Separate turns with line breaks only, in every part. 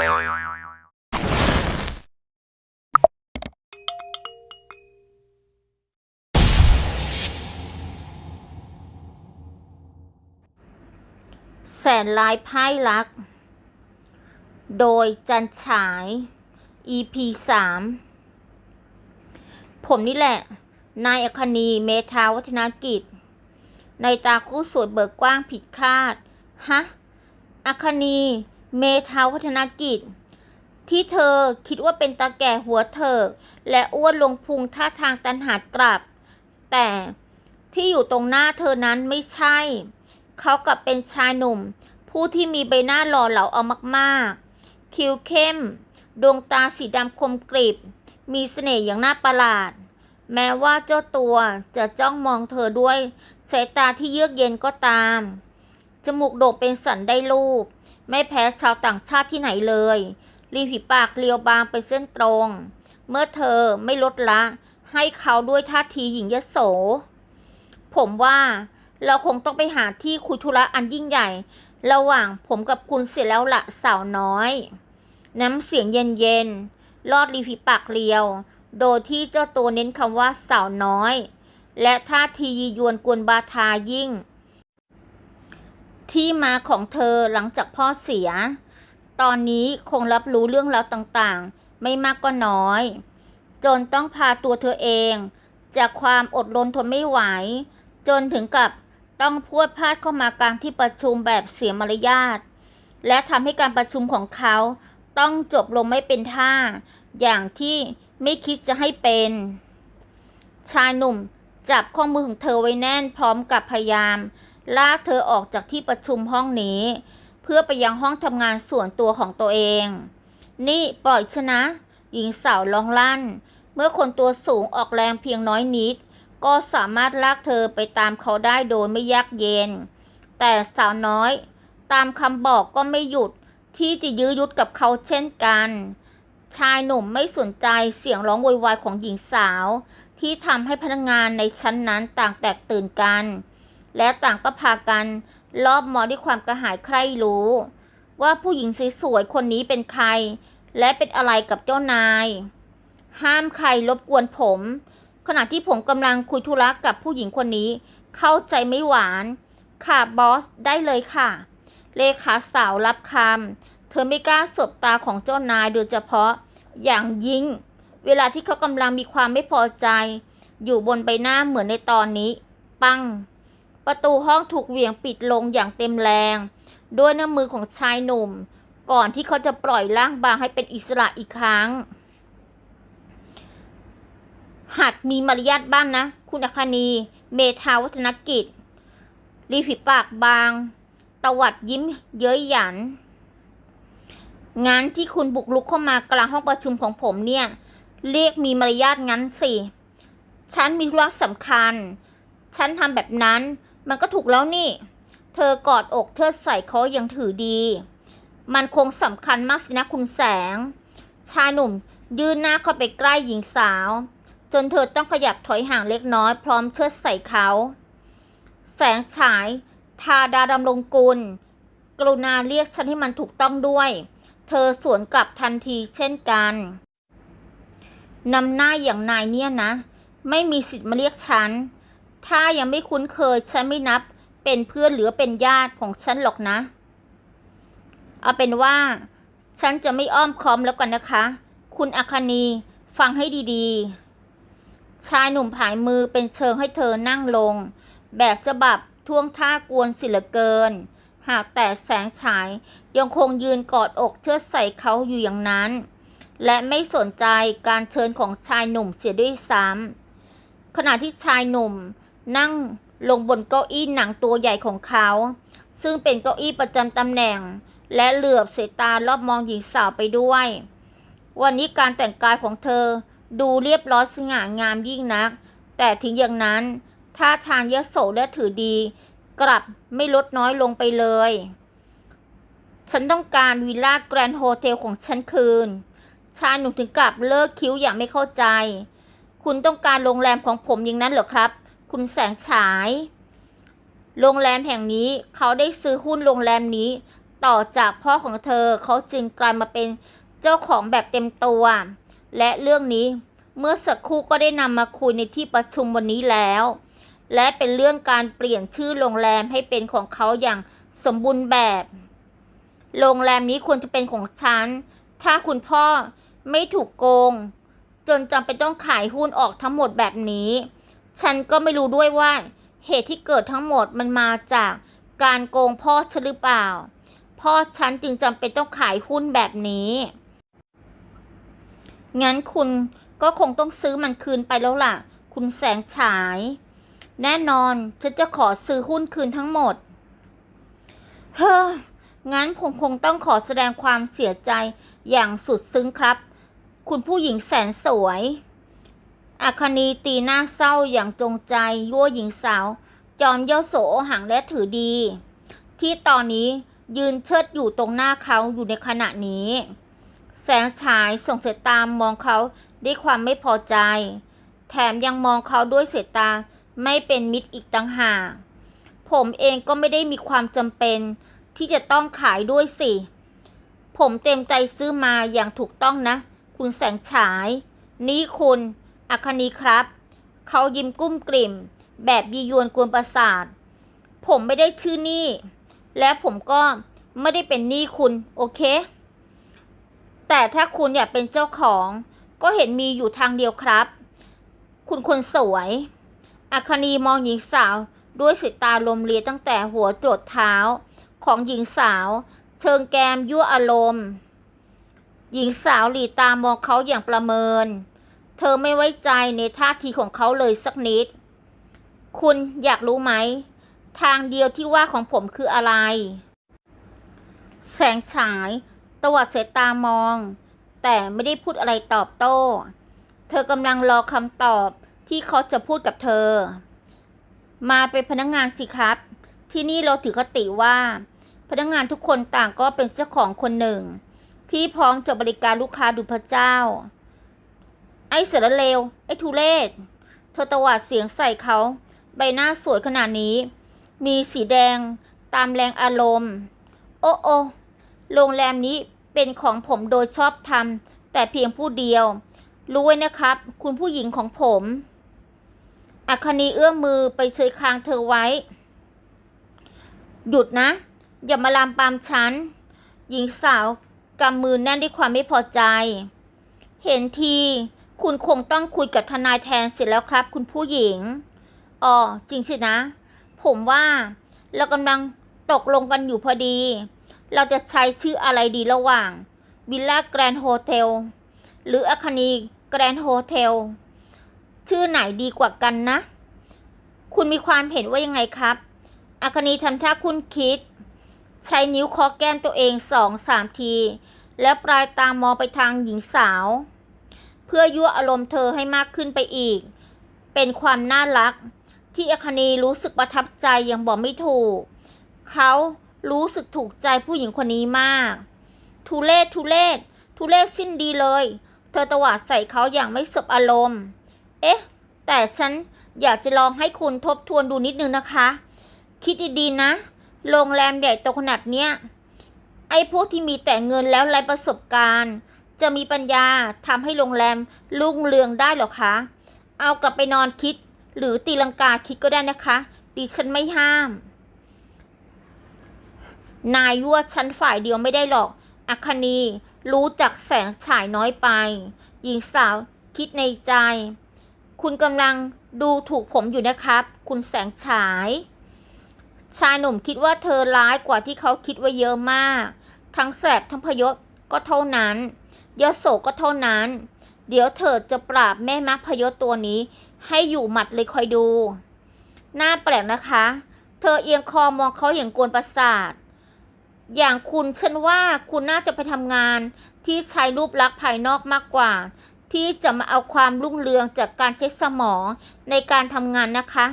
แสนลายไพ่รัก โดยจันฉาย EP สามผมนี่แหละ นายอคนีเมธาวัฒนกิจ ในตาคู่สวยเบิกกว้างผิดคาด ฮะ อคนี เมธาวัฒนกิจ ที่เธอคิดว่าเป็นตาแก่หัวเถิกและอ้วนลงพุงท่าทางตันหาดกลับ แต่ที่อยู่ตรงหน้าเธอนั้นไม่ใช่ เขากลับเป็นชายหนุ่ม ผู้ที่มีใบหน้าหล่อเหลาเอามากๆ คิ้วเข้ม ดวงตาสีดำคมกริบ มีเสน่ห์อย่างน่าประหลาด แม้ว่าเจ้าตัวจะจ้องมองเธอด้วยสายตาที่เยือกเย็นก็ตาม จมูกโด่งเป็นสันได้รูป ไม่แพ้ชาวต่างชาติที่ไหนเลย ริมฝีปากเรียวบางเป็นเส้นตรง เมื่อเธอไม่ลดละ ให้เขาด้วยท่าทีหญิงยโส ผมว่าเราคงต้องไปหาที่คุยธุระอันยิ่งใหญ่ ระหว่างผมกับคุณเสียแล้วละสาวน้อย น้ำเสียงเย็นๆลอดริมฝีปากเรียว โดยที่เจ้าตัวเน้นคำว่าสาวน้อย และท่าทียียวนกวนบาทายิ่ง ที่มาของเธอหลังจากพ่อเสีย ตอนนี้คงรับรู้เรื่องราวต่างๆ ไม่มากก็น้อย จนต้องพาตัวเธอเอง จากความอดรนทนไม่ไหว จนถึงกับต้องพูดพลาดเข้ามากลางที่ประชุมแบบเสียมารยาท และทำให้การประชุมของเขาต้องจบลงไม่เป็นท่า อย่างที่ไม่คิดจะให้เป็น ชายหนุ่มจับข้อมือของเธอไว้แน่นพร้อมกับพยายาม ลากเธอออกจากที่ประชุมห้องนี้ เพื่อไปยังห้องทำงานส่วนตัวของตัวเอง นี่ปล่อยชนะ หญิงสาวร้องลั่น เมื่อคนตัวสูงออกแรงเพียงน้อยนิด ก็สามารถลากเธอไปตามเขาได้โดยไม่ยากเย็น แต่สาวน้อย ตามคำบอกก็ไม่หยุดที่จะยื้อยุดกับเขาเช่นกัน ชายหนุ่มไม่สนใจเสียงร้องโวยวายของหญิงสาว ที่ทำให้พนักงานในชั้นนั้นต่างแตกตื่นกัน และต่างก็พากันรอบมองด้วยความกระหายใคร่รู้ ว่าผู้หญิงสวยๆคนนี้เป็นใคร และเป็นอะไรกับเจ้านาย ห้ามใครรบกวนผม ขณะที่ผมกำลังคุยธุระกับผู้หญิงคนนี้ เข้าใจไม่หวาน ค่ะบอสได้เลยค่ะ เลขาสาวรับคำเธอไม่กล้าสบตาของเจ้านายโดยเฉพาะอย่างยิ่ง เวลาที่เขากำลังมีความไม่พอใจ อยู่บนใบหน้าเหมือนในตอนนี้ ปัง ประตูห้องถูกเหวี่ยงปิดลงอย่างเต็มแรง ด้วยน้ำมือของชายหนุ่ม ก่อนที่เขาจะปล่อยร่างบางให้เป็นอิสระอีกครั้ง หัดมีมารยาทบ้างนะ คุณอาคณีเมธาวัฒนกิจ รีฝีปากบาง ตวัดยิ้มเย้ยหยัน งานที่คุณบุกลุกเข้ามากลางห้องประชุมของผมเนี่ย เรียกมีมารยาทงั้นสิ ฉันมีธุระสำคัญ ฉันทำแบบนั้น มันก็ถูกแล้วนี่ เธอกอดอกเทิดใส่เขาอย่างถือดี มันคงสำคัญมากสินะคุณแสง ชายหนุ่มยื่นหน้าเข้าไปใกล้หญิงสาว จนเธอต้องขยับถอยห่างเล็กน้อยพร้อมเชิดใส่เขา แสงฉายทาดาดำรงกุล กรุณาเรียกฉันให้มันถูกต้องด้วย เธอสวนกลับทันทีเช่นกันนำหน้าอย่างนายเนี่ยนะ ไม่มีสิทธิ์มาเรียกฉัน ถ้ายังไม่คุ้นเคยฉันไม่นับเป็นเพื่อนหรือเป็นญาติของฉันหรอกนะ เอาเป็นว่า ฉันจะไม่อ้อมค้อมแล้วกันนะคะ คุณอาคณีฟังให้ดีๆ ชายหนุ่มผายมือเป็นเชิงให้เธอนั่งลง แบบจะบับท่วงท่ากวนสิเหลือเกิน หากแต่แสงฉายยังคงยืนกอดอกเชิดใส่เขาอยู่อย่างนั้น และไม่สนใจการเชิญของชายหนุ่มเสียด้วยซ้ำขณะที่ชายหนุ่ม นั่งลงบนเก้าอี้หนังตัวใหญ่ของเขา ซึ่งเป็นเก้าอี้ประจำตำแหน่ง และเหลือบสายตารอบมองหญิงสาวไปด้วย วันนี้การแต่งกายของเธอดูเรียบร้อยสง่างามยิ่งนัก แต่ถึงอย่างนั้นท่าทางยโสและถือดี กลับไม่ลดน้อยลงไปเลย ฉันต้องการวิลล่าแกรนด์โฮเทลของฉันคืน ชายหนุ่มถึงกับเลิกคิ้วอย่างไม่เข้าใจ คุณต้องการโรงแรมของผมอย่างนั้นเหรอครับ คุณแสงฉาย โรงแรมแห่งนี้เขาได้ซื้อหุ้นโรงแรมนี้ ต่อจากพ่อของเธอเขาจึงกลายมาเป็นเจ้าของแบบเต็มตัว และเรื่องนี้เมื่อสักครู่ก็ได้นำมาคุยในที่ประชุมวันนี้แล้ว และเป็นเรื่องการเปลี่ยนชื่อโรงแรมให้เป็นของเขาอย่างสมบูรณ์แบบ โรงแรมนี้ควรจะเป็นของฉัน ถ้าคุณพ่อไม่ถูกโกง จนจำเป็นต้องขายหุ้นออกทั้งหมดแบบนี้ ฉันก็ไม่รู้ด้วยว่า เหตุที่เกิดทั้งหมดมันมาจากการโกงพ่อฉันหรือเปล่า พ่อฉันจึงจำเป็นต้องขายหุ้นแบบนี้ งั้นคุณก็คงต้องซื้อมันคืนไปแล้วล่ะ คุณแสงฉาย แน่นอน ฉันจะขอซื้อหุ้นคืนทั้งหมด เฮ้อ งั้นผมคงต้องขอแสดงความเสียใจอย่างสุดซึ้งครับ คุณผู้หญิงแสนสวย อาคณีตีหน้าเศร้าอย่างจงใจยั่วหญิงสาว จอมเย่าโสหังและถือดี ที่ตอนนี้ยืนเชิดอยู่ตรงหน้าเขาอยู่ในขณะนี้ แสงฉายส่งสายตามมองเขาด้วยความไม่พอใจ แถมยังมองเขาด้วยสายตาไม่เป็นมิตรอีกต่างหากผมเองก็ไม่ได้มีความจำเป็นที่จะต้องขายด้วยสิ ผมเต็มใจซื้อมาอย่างถูกต้องนะ คุณแสงฉาย นี่คุณ อัคนีครับ เขายิ้มกุ้มกลิ่ม แบบยียวนกวนประสาท ผมไม่ได้ชื่อนี่และผมก็ไม่ได้เป็นหนี้คุณ โอเค แต่ถ้าคุณอยากเป็นเจ้าของ ก็เห็นมีอยู่ทางเดียวครับ คุณคนสวย อัคนีมองหญิงสาวด้วยสายตาลมเลียตั้งแต่หัวจดเท้า ของหญิงสาว เชิงแกมยั่วอารมณ์ หญิงสาวหลีตามองเขาอย่างประเมิน เธอไม่ไว้ใจในท่าทีของเขาเลยสักนิด คุณอยากรู้ไหม ทางเดียวที่ว่าของผมคืออะไร แสงฉายตวัดสายตามอง แต่ไม่ได้พูดอะไรตอบโต้ เธอกำลังรอคำตอบที่เขาจะพูดกับเธอ มาเป็นพนักงงานสิครับ ที่นี่เราถือคติว่า พนักงงานทุกคนต่างก็เป็นเจ้าของคนหนึ่ง ที่พร้อมจะบริการลูกค้าดูพระเจ้า ไอ้เสือเลว ไอ้ทุเลศ เธอตวาดเสียงใส่เขา ใบหน้าสวยขนาดนี้ มีสีแดงตามแรงอารมณ์ โอ้โอโรงแรมนี้เป็นของผมโดยชอบทำแต่เพียงผู้เดียว รู้ไว้นะครับ คุณผู้หญิงของผม อัคนีเอื้อมมือไปเชยคางเธอไว้ หยุดนะ อย่ามาลามปามฉัน หญิงสาวกำมือแน่นด้วยความไม่พอใจ เห็นที คุณคงต้องคุยกับทนายแทนเสร็จแล้วครับ คุณผู้หญิง อ๋อ จริงสินะ ผมว่าเรากำลังตกลงกันอยู่พอดี เราจะใช้ชื่ออะไรดีระหว่างวิลล่าแกรนด์โฮเทลหรืออาคานีแกรนด์โฮเทลชื่อไหนดีกว่ากันนะ คุณมีความเห็นว่ายังไงครับ อาคานีทำท่าคุณคิด ใช้นิ้วเคอแก้มตัวเองสองสามที แล้วปลายตามองไปทางหญิงสาว เพื่อยั่วอารมณ์เธอให้มากขึ้นไปอีก เป็นความน่ารัก ที่อคานีรู้สึกประทับใจอย่างบอกไม่ถูก เขารู้สึกถูกใจผู้หญิงคนนี้มาก ทุเลศทุเลศทุเลศสิ้นดีเลย เธอตวาดใส่เขาอย่างไม่สบอารมณ์ เอ๊ะ แต่ฉันอยากจะลองให้คุณทบทวนดูนิดนึงนะคะ คิดดีๆนะ โรงแรมใหญ่โตขนาดเนี้ย ไอ้พวกที่มีแต่เงินแล้วไร้ประสบการณ์ จะมีปัญญาทำให้โรงแรมรุ่งเรืองได้หรอคะ เอากลับไปนอนคิด หรือตีลังกาคิดก็ได้นะคะดิฉันไม่ห้าม นายยั่วฉันฝ่ายเดียวไม่ได้หรอก อัคนีรู้จักแสงฉายน้อยไป หญิงสาวคิดในใจ คุณกำลังดูถูกผมอยู่นะครับ คุณแสงฉาย ชายหนุ่มคิดว่าเธอร้ายกว่าที่เขาคิดไว้เยอะมาก ทั้งแสบทั้งพยศก็เท่านั้น ยโสก็เท่านั้น เดี๋ยวเธอจะปราบแม่มักพยศตัวนี้ ให้อยู่หมัดเลยคอยดูน่าแปลกนะคะ เธอเอียงคอมองเขาอย่างกวนประสาท อย่างคุณฉันว่าคุณน่าจะไปทำงานที่ใช้รูปลักษณ์ภายนอกมากกว่า ที่จะมาเอาความรุ่งเรืองจากการใช้สมองในการทำงานนะคะ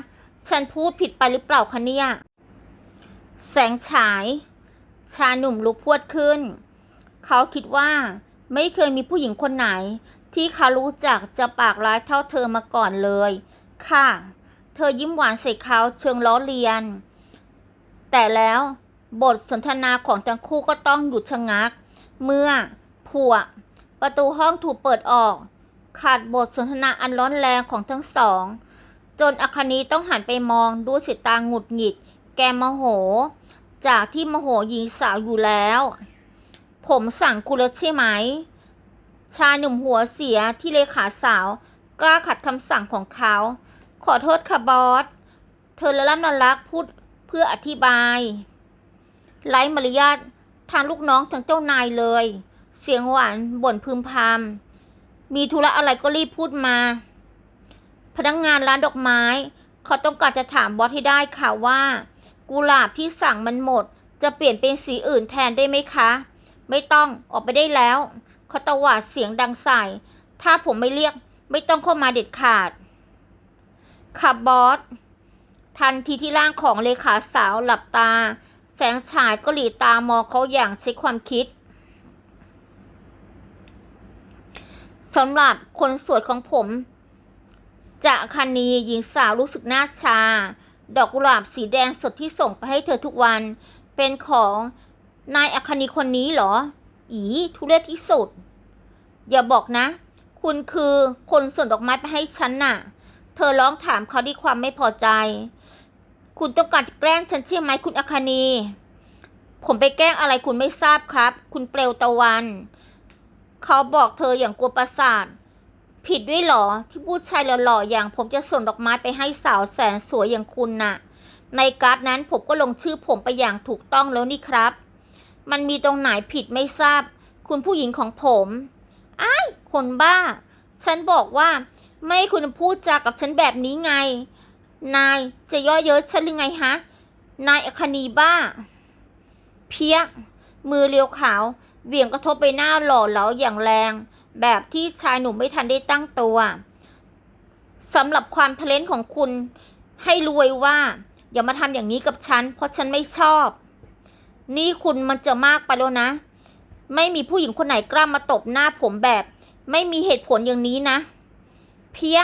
ฉันพูดผิดไปหรือเปล่าคะเนี่ย แสงฉาย ชาหนุ่มลุกพวดขึ้น เขาคิดว่า ไม่เคยมีผู้หญิงคนไหน ที่เขารู้จักจะปากร้ายเท่าเธอมาก่อนเลย ค่ะ เธอยิ้มหวานใส่เขาเชิงล้อเลียน แต่แล้วบทสนทนาของทั้งคู่ก็ต้องหยุดชะงัก เมื่อผัวประตูห้องถูกเปิดออก ขาดบทสนทนาอันร้อนแรงของทั้งสอง จนอคนีต้องหันไปมองด้วยสายตาหงุดหงิด แกโมโห จากที่โมโหหญิงสาวอยู่แล้ว ผมสั่งคุณแล้วใช่ไหม ชายหนุ่มหัวเสียที่เลขาสาว กล้าขัดคำสั่งของเขา ขอโทษค่ะบอส เธอละล่ำละลักพูดเพื่ออธิบาย ไร้มารยาททางลูกน้องทั้งเจ้านายเลย เสียงหวานบ่นพึมพำมีธุระอะไรก็รีบพูดมา พนักงงานร้านดอกไม้ เขาต้องการจะถามบอสให้ได้ค่ะว่า กุหลาบที่สั่งมันหมด จะเปลี่ยนเป็นสีอื่นแทนได้ไหมคะ ไม่ต้องออกไปได้แล้วเขาตวาดเสียงดังใส่ ถ้าผมไม่เรียก ไม่ต้องเข้ามาเด็ดขาดค่ะบอส ทันทีที่ร่างของเลขาสาวหลับตา แสงฉายก็หลีตามองเขาอย่างใช้ความคิดสำหรับคนสวยของผม จากคันนีหญิงสาวรู้สึกหน้าชา ดอกกุหลาบสีแดงสดที่ส่งไปให้เธอทุกวัน เป็นของ นายอคนีคนนี้เหรอ อีทุเรศที่สุด อย่าบอกนะ คุณคือคนส่งดอกไม้ไปให้ฉันน่ะ เธอร้องถามเขาด้วยความไม่พอใจ คุณต้องการแกล้งฉันใช่ไหมคุณอคนี ผมไปแกล้งอะไรคุณไม่ทราบครับ คุณเปลวตะวัน เขาบอกเธออย่างกลัวประสาท ผิดด้วยเหรอที่ผู้ชายหล่อๆอย่าง ผมจะส่งดอกไม้ไปให้สาวแสนสวยอย่างคุณน่ะ ในการ์ดนั้นผมก็ลงชื่อผมไปอย่างถูกต้องแล้วนี่ครับ มันมีตรงไหนผิดไม่ทราบ คุณผู้หญิงของผมอ้ายคนบ้า ฉันบอกว่า ไม่คุณพูดจากับฉันแบบนี้ไง นายจะย่อเย้ยฉันหรือไงฮะ นายอคณีบ้า เพี้ย มือเรียวขาวเหวี่ยงกระทบไปหน้าหล่อเหลาอย่างแรง แบบที่ชายหนุ่มไม่ทันได้ตั้งตัวสำหรับความทะเลนของคุณ ให้รว้ว่า อย่ามาทำอย่างนี้กับฉัน เพราะฉันไม่ชอบ นี่คุณมันจะมากไปแล้วนะ ไม่มีผู้หญิงคนไหนกล้ามาตบหน้าผมแบบ ไม่มีเหตุผลอย่างนี้นะ เพี้ย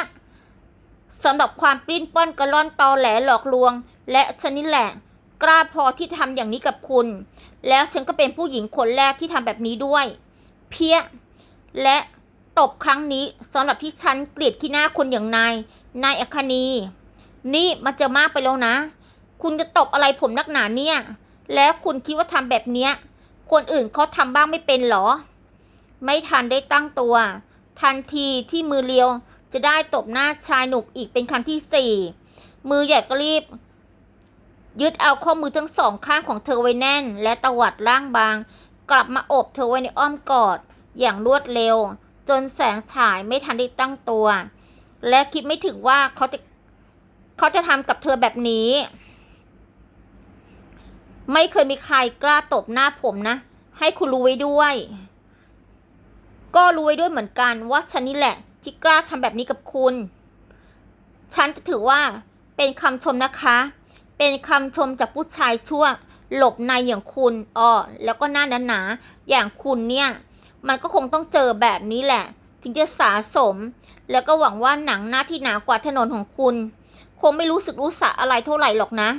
สำหรับความปลิ้นป้อนกระล่อนตอแหลหลอกลวง และฉันนี่แหละ กล้าพอที่ทำอย่างนี้กับคุณ แล้วฉันก็เป็นผู้หญิงคนแรกที่ทำแบบนี้ด้วย เพี้ยและตบครั้งนี้สำหรับที่ฉันเกลียดขี้หน้าคนอย่างนาย นายอคณีนี่มันจะมากไปแล้วนะ คุณจะตบอะไรผมนักหนาเนี่ย แล้วคุณคิดว่าทำแบบเนี้ย คนอื่นเขาทำบ้างไม่เป็นหรอ ไม่ทันได้ตั้งตัว ทันทีที่มือเลียวจะได้ตบหน้าชายหนุ่มอีกเป็นครั้งที่สี่มือใหญ่ก็รีบ ยึดเอาข้อมือทั้งสองข้างของเธอไว้แน่น และตวัดร่างบาง กลับมาโอบเธอไว้ในอ้อมกอด อย่างรวดเร็ว จนแสงฉายไม่ทันได้ตั้งตัว และคิดไม่ถึงว่าเขาจะเขาจะทำกับเธอแบบนี้ ไม่เคยมีใครกล้าตบหน้าผมนะ ให้คุณรู้ไว้ด้วย ก็รู้ไว้ด้วยเหมือนกันว่าฉันนี่แหละ ที่กล้าทำแบบนี้กับคุณ ฉันจะถือว่าเป็นคำชมนะคะ เป็นคำชมจากผู้ชายชั่ว หลบในอย่างคุณอ้อแล้วก็หน้าหนาๆอย่างคุณเนี่ย มันก็คงต้องเจอแบบนี้แหละ ถึงจะสะสม แล้วก็หวังว่าหนังหน้าที่หนากว่าถนนของคุณ คงไม่รู้สึกรู้สะอะไรเท่าไหร่หรอกนะ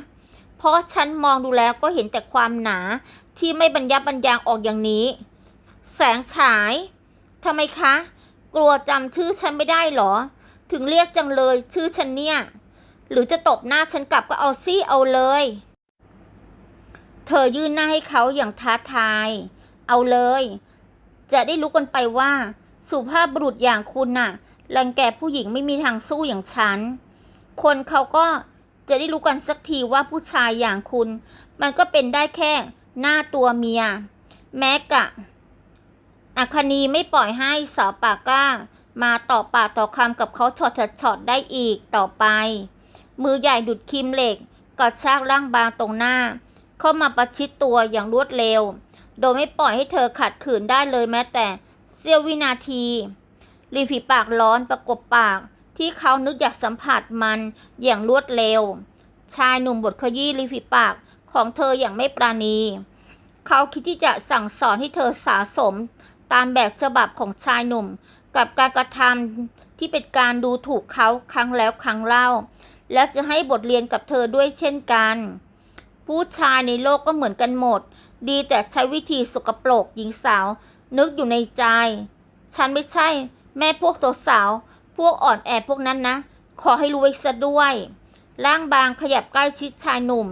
เพราะฉันมองดูแล้วก็เห็นแต่ความหนาที่ไม่บรรยับบรรยางออกอย่างนี้ แสงฉายทำไมคะ กลัวจำชื่อฉันไม่ได้เหรอ ถึงเรียกจังเลยชื่อฉันเนี่ย หรือจะตบหน้าฉันกลับก็เอาซี่เอาเลย เธอยื่นหน้าให้เขาอย่างท้าทาย เอาเลย จะได้รู้กันไปว่า สุภาพบุรุษอย่างคุณน่ะ รังแกผู้หญิงไม่มีทางสู้อย่างฉัน คนเขาก็ จะได้รู้กันสักทีว่าผู้ชายอย่างคุณ มันก็เป็นได้แค่หน้าตัวเมีย แม้กะอัคนีไม่ปล่อยให้สาวปากกล้า มาต่อปากต่อคำกับเขาช็อตช็อตได้อีกต่อไป มือใหญ่ดุดครีมเหล็กกระชากร่างบางตรงหน้า เข้ามาประชิดตัวอย่างรวดเร็ว โดยไม่ปล่อยให้เธอขัดขืนได้เลยแม้แต่เสี้ยววินาทีริมฝีปากร้อนประกบปาก ที่เขานึกอยากสัมผัสมันอย่างรวดเร็ว ชายหนุ่มบทขยี้ริมฝีปากของเธออย่างไม่ปราณี เขาคิดที่จะสั่งสอนให้เธอสะสมตามแบบฉบับของชายหนุ่ม กับการกระทำที่เป็นการดูถูกเขาครั้งแล้วครั้งเล่า และจะให้บทเรียนกับเธอด้วยเช่นกัน ผู้ชายในโลกก็เหมือนกันหมด ดีแต่ใช้วิธีสกปรกหญิงสาว นึกอยู่ในใจ ฉันไม่ใช่ แม่พวกตัวสาว พวกอ่อนแอพวกนั้นนะ ขอให้รู้ไว้ซะด้วย ร่างบางขยับใกล้ชิดชายหนุ่ม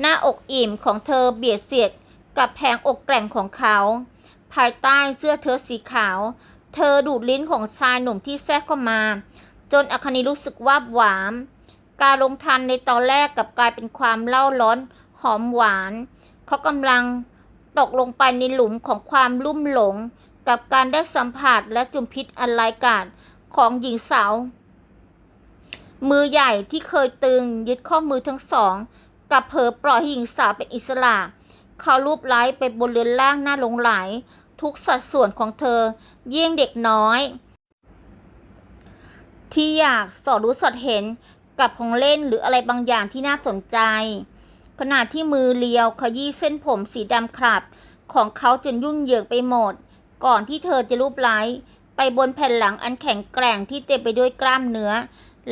หน้าอกอิ่มของเธอเบียดเสียดกับแผงอกแกร่งของเขา ภายใต้เสื้อเธอสีขาว เธอดูดลิ้นของชายหนุ่มที่แทรกเข้ามา จนอคนีรู้สึกว่าหวาม การลงทันในตอนแรกกับกลายเป็นความเล่าร้อนหอมหวาน เขากำลังตกลงไปในหลุมของความลุ่มหลง กับการได้สัมผัสและจุมพิษอันไร้กาจ ของหญิงสาว มือใหญ่ที่เคยตึงยึดข้อมือทั้งสองกับเผอปล่อยให้หญิงสาวเป็นอิสระ เขารูปไล้ไปบนเรือนล่างหน้าหลงไหล ทุกสัดส่วนของเธอ เยี่ยงเด็กน้อย ที่อยากสอดรู้สอดเห็นกับของเล่นหรืออะไรบางอย่างที่น่าสนใจ ขณะที่มือเลียวขยี้เส้นผมสีดำคลับ ของเขาจนยุ่นเหยิงไปหมด ก่อนที่เธอจะรูปไล้ ไปบนแผ่นหลังอันแข็งแกร่งที่เต็มไปด้วยกล้ามเนื้อ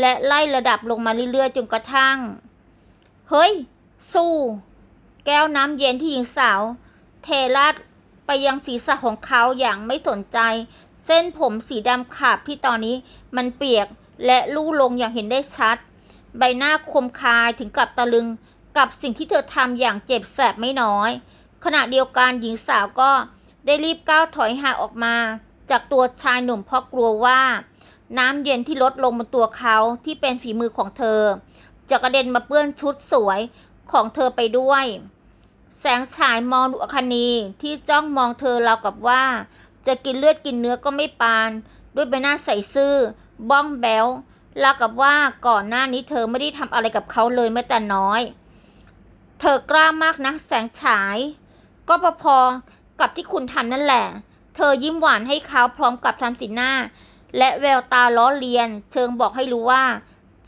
และไล่ระดับลงมาเรื่อยๆจนกระทั่ง เฮ้ย สู้ แก้วน้ำเย็นที่หญิงสาว เทราดไปยังศีรษะของเขาอย่างไม่สนใจ เส้นผมสีดำขาบที่ตอนนี้มันเปียกและลู่ลงอย่างเห็นได้ชัด ใบหน้าคมคายถึงกับตะลึงกับสิ่งที่เธอทำอย่างเจ็บแสบไม่น้อย ขณะเดียวกันหญิงสาวก็ได้รีบก้าวถอยห่างออกมา จากตัวชายหนุ่มเพราะกลัวว่า น้ำเย็นที่ลดลงบนตัวเขาที่เป็นฝีมือของเธอ จะกระเด็นมาเปื้อนชุดสวยของเธอไปด้วย แสงฉายมองดูอคนีที่จ้องมองเธอราวกับว่า จะกินเลือดกินเนื้อก็ไม่ปาน ด้วยใบหน้าใสซื่อ บ้องแบวราวกับว่าก่อนหน้านี้เธอไม่ได้ทำอะไรกับเขาเลยแม้แต่น้อย เธอกล้ามากนะแสงฉาย ก็พอๆกับที่คุณทำนั่นแหละ เธอยิ้มหวานให้เขาพร้อมกับทำสีหน้า และแววตาล้อเลียน เชิงบอกให้รู้ว่า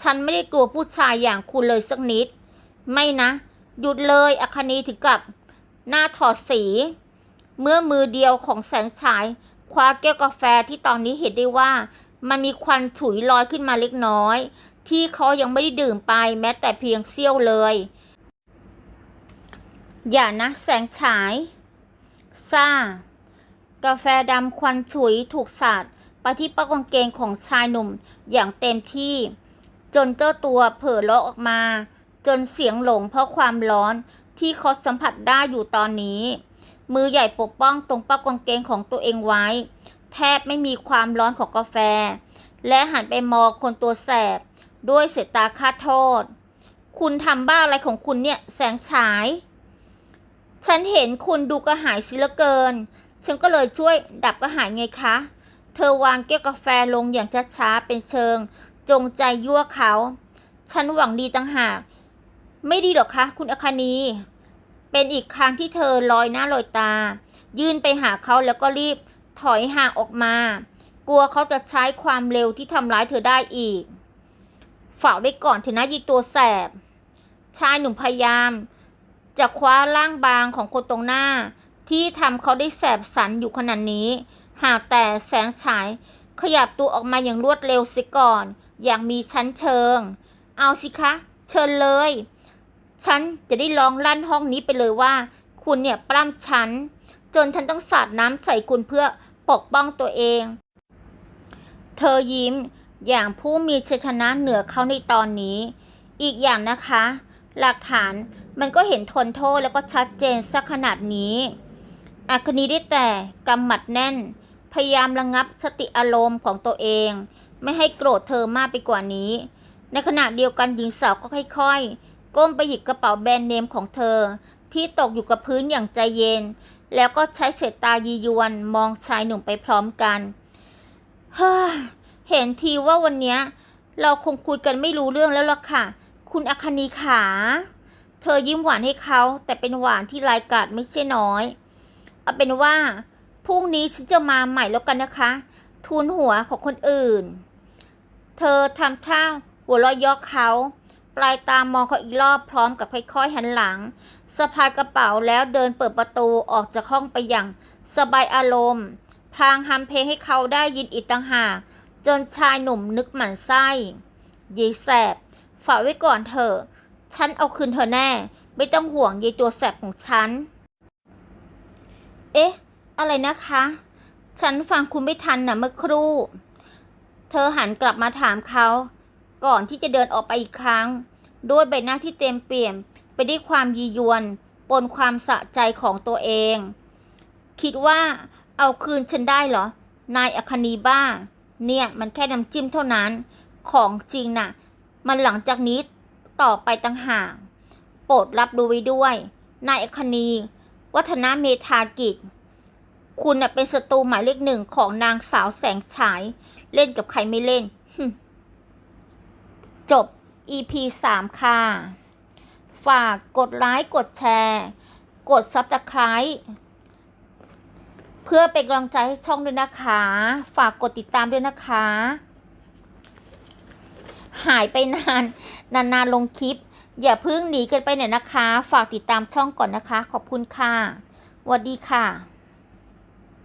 ฉันไม่ได้กลัวผู้ชายอย่างคุณเลยสักนิด ไม่นะ หยุดเลยอคนีถึงกับหน้าถอดสี เมื่อมือเดียวของแสงฉาย คว้าแก้วกาแฟที่ตอนนี้เห็นได้ว่า มันมีควันฉุยลอยขึ้นมาเล็กน้อย ที่เขายังไม่ได้ดื่มไปแม้แต่เพียงเสี้ยวเลย อย่านะแสงฉายซ่า กาแฟดำควันฉุยถูกสาดไปที่ปากกางเกงของชายหนุ่มอย่างเต็มที่ จนเจ้าตัวเผลอเลาะออกมา จนเสียงหลงเพราะความร้อนที่เขาสัมผัสได้อยู่ตอนนี้ มือใหญ่ปกป้องตรงปากกางเกงของตัวเองไว้ แทบไม่มีความร้อนของกาแฟ และหันไปมองคนตัวแสบ ด้วยเสายตาคาดโทษคุณทำบ้าอะไรของคุณเนี่ยแสงฉาย ฉันเห็นคุณดูกระหายสิเหละเกิน ฉันก็เลยช่วยดับกระหายไงคะ เธอวางแก้วกาแฟลงอย่างช้าๆเป็นเชิง จงใจยั่วเขา ฉันหวังดีต่างหาก ไม่ดีหรอกคะ คุณอคานี เป็นอีกครั้งที่เธอลอยหน้าลอยตา ยื่นไปหาเขาแล้วก็รีบถอยห่างออกมา กลัวเขาจะใช้ความเร็วที่ทำร้ายเธอได้อีกฝากไว้ก่อนเถอะนะยีตัวแสบ ชายหนุ่มพยายาม จะคว้าร่างบางของคนตรงหน้า ที่ทำเขาได้แสบสันอยู่ขนาดนี้ หากแต่แสงฉายขยับตัวออกมาอย่างรวดเร็วสิก่อน อย่างมีชั้นเชิง เอาสิคะ เชิญเลย ฉันจะได้ลองลั่นห้องนี้ไปเลยว่า คุณเนี่ยปล้ำฉัน จนฉันต้องสาดน้ำใส่คุณเพื่อปกป้องตัวเอง เธอยิ้มอย่างผู้มีชัยชนะเหนือเขาในตอนนี้ อีกอย่างนะคะ หลักฐานมันก็เห็นทนโทษแล้วก็ชัดเจนสักขนาดนี้ อาคณีได้แต่กำหมัดแน่น พยายามระงับสติอารมณ์ของตัวเอง ไม่ให้โกรธเธอมากไปกว่านี้ ในขณะเดียวกันหญิงสาวก็ค่อยๆ ก้มไปหยิบกระเป๋าแบรนด์เนมของเธอ ที่ตกอยู่กับพื้นอย่างใจเย็น แล้วก็ใช้เสายตายียวนมองชายหนุ่มไปพร้อมกันเฮ้ยเห็นทีว่าวันนี้เราคงคุยกันไม่รู้เรื่องแล้วล่ะค่ะ คุณอคณีขา เธอยิ้มหวานให้เขาแต่เป็นหวานที่รายกาดไม่ใช่น้อย เอาเป็นว่าพรุ่งนี้ฉันจะมาใหม่แล้วกันนะคะ ทูนหัวของคนอื่น เธอทำท่าหัวเราะยอกเขาปลายตามองเขาอีกรอบพร้อมกับค่อยๆหันหลังสะพายกระเป๋าแล้วเดินเปิดประตูออกจากห้องไปอย่างสบายอารมณ์ พลางฮัมเพลงให้เขาได้ยินอีกต่างหากจนชายหนุ่มนึกหมันไส้ยีแสบฝากไว้ก่อนเถอะ ฉันเอาคืนเธอแน่ ไม่ต้องห่วงยายตัวแสบของฉัน เอ๊ะ อะไรนะคะ ฉันฟังคุณไม่ทันนะเมื่อครู่ เธอหันกลับมาถามเขา ก่อนที่จะเดินออกไปอีกครั้ง ด้วยใบหน้าที่เต็มเปี่ยมไปด้วยความยียวน ปนความสะใจของตัวเอง คิดว่าเอาคืนฉันได้เหรอ นายอคนีบ้า เนี่ยมันแค่น้ำจิ้มเท่านั้น ของจริงน่ะ มันหลังจากนี้ต่อไปต่างหาก โปรดรับดูไว้ด้วย นายอคนี วัฒนาเมธากิจ คุณเป็นศัตรูหมายเลขหนึ่งของนางสาวแสงฉาย เล่นกับใครไม่เล่น จบ EP 3 ค่ะ ฝากกดไลค์กดแชร์ กด Subscribe เพื่อเป็นกำลังใจให้ช่องด้วยนะคะ ฝากกดติดตามด้วยนะคะ หายไปนาน นานๆลงคลิป อย่าเพิ่งหนีกันไปไหนนะคะ ฝากติดตามช่องก่อนนะคะ ขอบคุณค่ะสวัสดีค่ะ